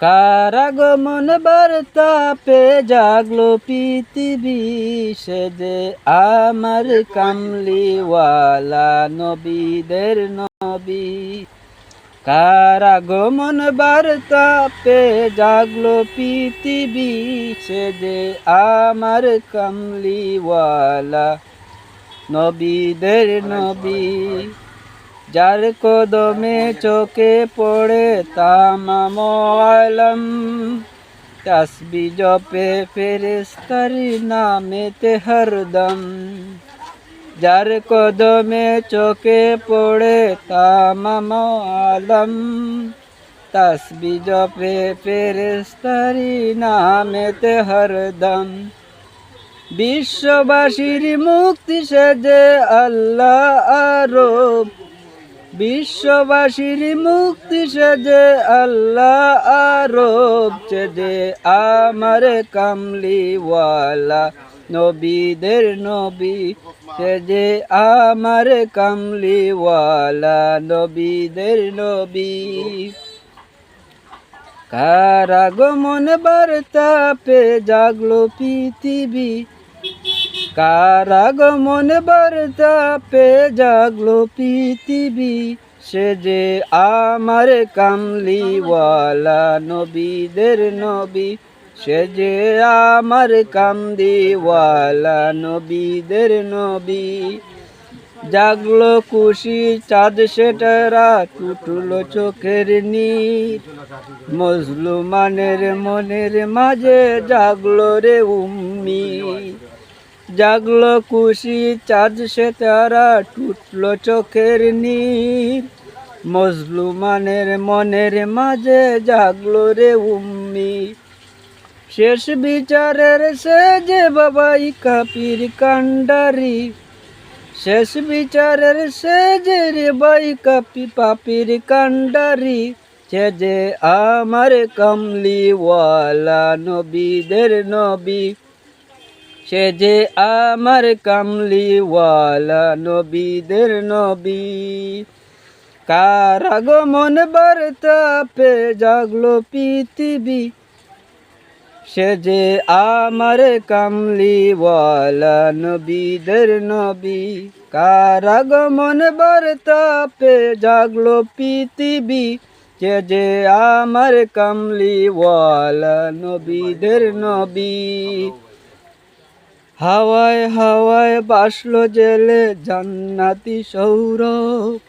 কারাগমন বার্তা পে জাগলো পৃথিবী সে যে আমার কামলিওয়ালা নবীদের নবী। কারাগমন বার্তা পে জাগলো পৃথিবী সে যে আমার কামলিওয়ালা নবীদের নবী। যার কদমে চোখে পড়ে তামাম আলম। তসবি জপে ফেরেস্তারি নামেতে হরদম। যার কদমে চোখে পড়ে তামাম আলম। তসবি জপে ফেরেস্তারি নামেতে হরদম। বিশ্ববাসীর মুক্তি সেজে আল্লাহ আরব বিশ্ববাসীর মুক্তি সেজে আল্লাহ আরব সেজে আমার কামলিওয়ালা। নবীদের নবী সেজে আমার কামলিওয়ালা। নবীদের নবী। কারাগমন বার্তা পে জাগলো পৃথিবী। কারাগমন বার্তা পে জাগলো পৃথিবী। সে যে আমার কামলিওয়ালা নবীদের নবী, সে যে আমার কামদিওয়ালা নবীদের নবী। জাগলো খুশি চাঁদ সেটারা টুটলো চোখের নীর। মজলুমানের মনের মাঝে জাগলো রে উম্মি জাগলো খুশি চাঁদ সেতারা টুটলো চোখের নীর মজলুমানের মনের মাঝে জাগলো রে উম্মি। শেষ বিচারের সে যে বাবাই কাপির কান্ডারি শেষ বিচারের সে যে রে বাই কাপি পাপির কান্ডারি সে যে আমার কমলিওয়ালা নবীদের নবী। সে যে আমার কামলিওয়ালা নবীদের নবী। কারাগমন বার্তা পে জাগলো পৃথিবী। সে যে আমার কামলিওয়ালা নবীদের নবী। কারাগমন বার্তা পে জাগলো পৃথিবী। সে যে আমার কামলিওয়ালা নবীদের নবী। হাওয়ায় হাওয়ায় বাসলো জেলে জান্নাতি সৌরভ।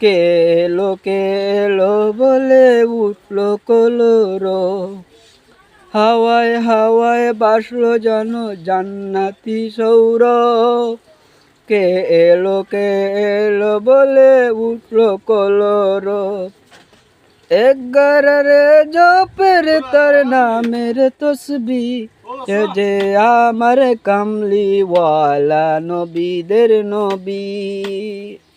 কে এলো কে এলো বলে উঠল কলরব। হাওয়ায় হাওয়ায় বাসলো যেন জান্নাতি সৌরভ। কে এলো কে এলো বলে উঠল কলরব। একগারে জপের তার নামের তসবি যে আমার কামলিওয়ালা নবীদের নবী।